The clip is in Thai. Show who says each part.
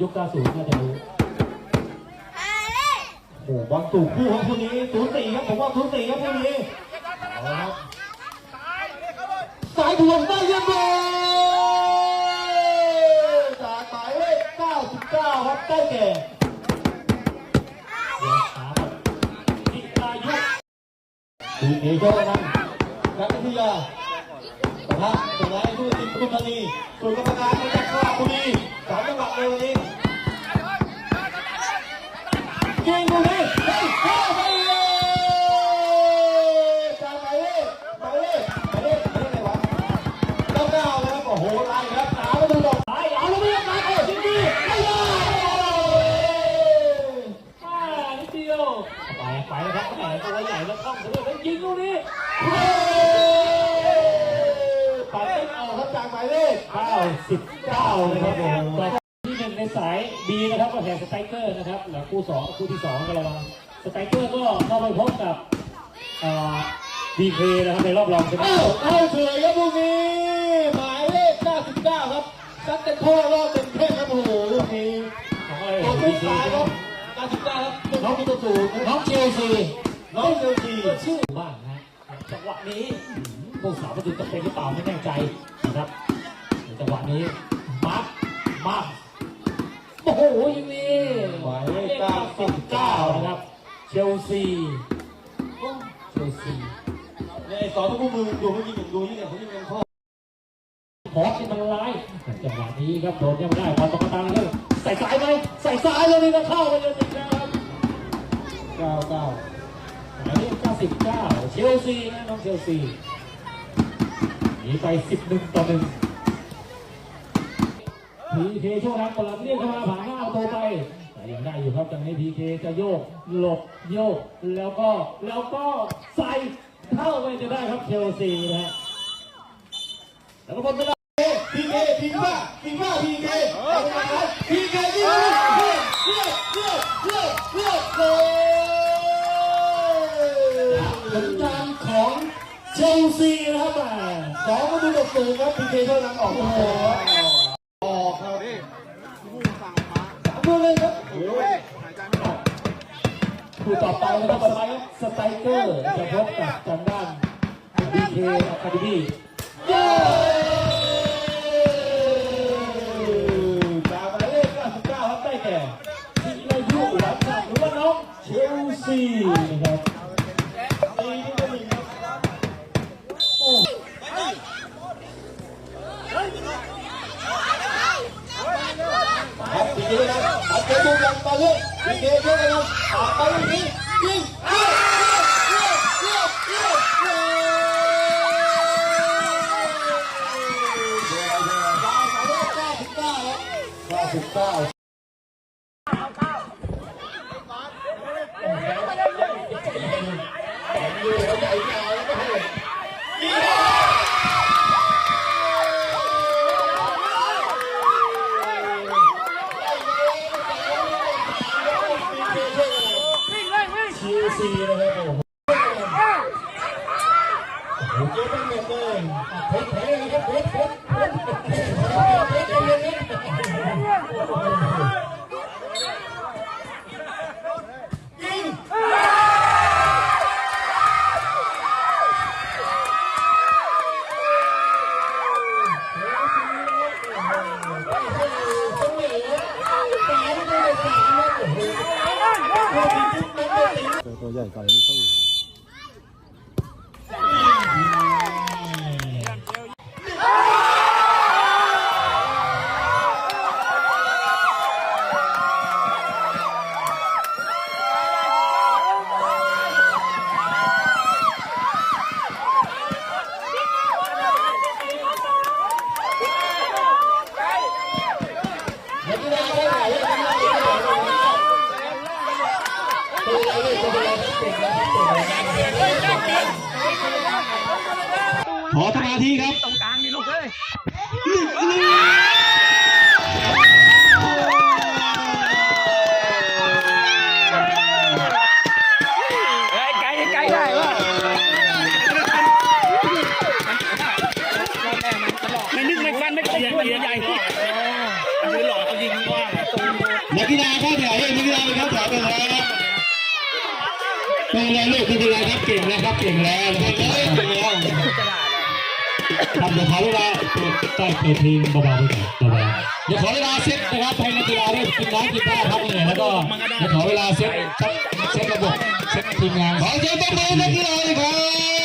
Speaker 1: ยุค 90 น่าจะรู้
Speaker 2: โอ้โหบอลถูกคู่ของคู่นี้ศูนย์สี่ครับผมว่าศูนย์สี่ครับคู่นี้เอาละครับสายถ่วงได้เยี่ยมเลยจากหมายเลข99ครับได้แก่
Speaker 1: เดี๋ยวถามจิรายุ
Speaker 2: ดีเอโชคนั้นนักวิทยาปะทะสุดท้ายผู้ติดปทุมธานีส่วนกรรมการมาจากสระบุรี สามจังหวัดเลยวันนี้ยิงตรงนี้เฮ้ยเข้าไปเลยจากหมายเลขหมายเลขหมายเลขหมายเลขอะไรวะเก้าเก้านะครับโอ้โหลายครับสามประตูต่อไปเอาแล้วไม่ยังไงโอ้ยิงดีไม่ได้
Speaker 1: อ่านิดเดียวไปไปนะครับแหมตัวใหญ่แล้วคล่องซะด้วยแล้วยิงลูก
Speaker 2: จากหมายเลข
Speaker 1: 99นะครับผมต่อที่หนึ่งในสาย B นะครับก็แข่งสไตรเกอร์นะครับแล้วคู่สองคู่ที่สองก็ระวังสไตรเกอร์ก็เข้าไปพบกับอ่าดีเคนะครับในรอบรองชนะ
Speaker 2: เอ้า
Speaker 1: เลิศ
Speaker 2: เอาเฉยครับลูกนี้หมายเลข 99 ครับซัดกันโค้รอบเป็นเพ่งครับโอ้โหลูกนี้
Speaker 1: ของอะไร
Speaker 2: ตัว
Speaker 1: ดี
Speaker 2: ผู้
Speaker 1: เค
Speaker 2: ชาย
Speaker 1: ใช่
Speaker 2: ค
Speaker 1: ไหม
Speaker 2: รับ99ครับเป็นน้องมีตัวสูง
Speaker 1: น้องเชลซี
Speaker 2: น้องเชลซี
Speaker 1: ก็ชื่อบ้างนะจังหวะนี้พวกสาวประตูจะเป็นหรือเปล่าไม่แน่ใจ นะครับจังหวะนี้มาร์คมาร์คโอ้โหยิงนี่
Speaker 2: หมายเลข
Speaker 1: 99นะครับเชลซีโอ้เชลซี
Speaker 2: เนี่ยไอ้สอนทุกมือดูเขายิงอย่างดูยิงอย่างเขายิงอย่างข้อ
Speaker 1: พอสที่มันร้ายจังหวะนี้ครับโดนยังไม่ได้บอลตกกระตังเลยใส่ซ้ายไหมใส่ซ้ายเลยนี่ก็เข้าไปเลยนะครับ
Speaker 2: 99
Speaker 1: หมายเลข99เชลซีนะน้องเชลซีห นีไป 11 ต่อ1พีเคช่วงนั้นกำลัดเรียกเข้ามาผ่านหน้าประตูไปแต่ยังได้อยู่ครับจังนี้พีเคจะโยกหลบโยก แล้วก็แล้วก็ใส่เข้าไปจะได้ครับเชลซีนะฮะ
Speaker 2: แล้วก็หมดเวลาพีเคพีว่าพีว่าพีเค สองประตูต่อศูนย์ครับพีเคเท่านั้นออกโอ้โหออกครับสามตัวเลยครับโอ้ย
Speaker 1: คู่ต่อไปนะครับสไตล์สไตรเกอร์จะพบกับทางด้านบีเคอะคาเดมี่
Speaker 2: เย้จากหมายเลข99ครับได้แก่
Speaker 1: ครับ
Speaker 2: พีเคนะครับอัดเกมบุกอย่างต่อเนื่องพีเลยกันครับปาดไปลูกนี้ยิงเลือกเลือกเลือกเลือกเลือกเลือกดาวหมายเลข99ครับ99
Speaker 1: เชลซีนะครับโอ้โห
Speaker 2: โอ้โหเจ๊ตั้งเงินเลยเพชรแพ้เลยครับเพชรเพชรเพชรเพชรเพชรใจเย็นนะยิง
Speaker 3: ตัวใหญ่ก่อนไม่สู้
Speaker 2: ขอสมาธิครับ
Speaker 4: ตรงกลางดิลูกเอ้ยเฮ้ยไกลไกลได้วะไม่นึกไม่ฟันไม่เขียนมันใหญ่กว่าคือหลอกเขายิงว่าตรง
Speaker 2: นักกีฬาเข้าแถวให้นักกีฬาไปเข้าแถวกันแล้วเป็นไรลูกไม่เป็นไรครับเก่งแล้วครับเก่งแล้วเก่งแล้วเก่งแล้ว
Speaker 1: ทำเดี๋ยวขอเวลาตั้งเปิดเพลงเบาๆไปก่อนเบาๆเดี๋ยวขอเวลาเซตนะครับให้นักกีฬาได้กินน้ำกินท่าพักเหนื่อยแล้วก็เดี๋ยวขอเวลาเซตเซตระบบเซตทีมงาน
Speaker 2: ขอเสียงปรบมือนักกีฬาเลยครับ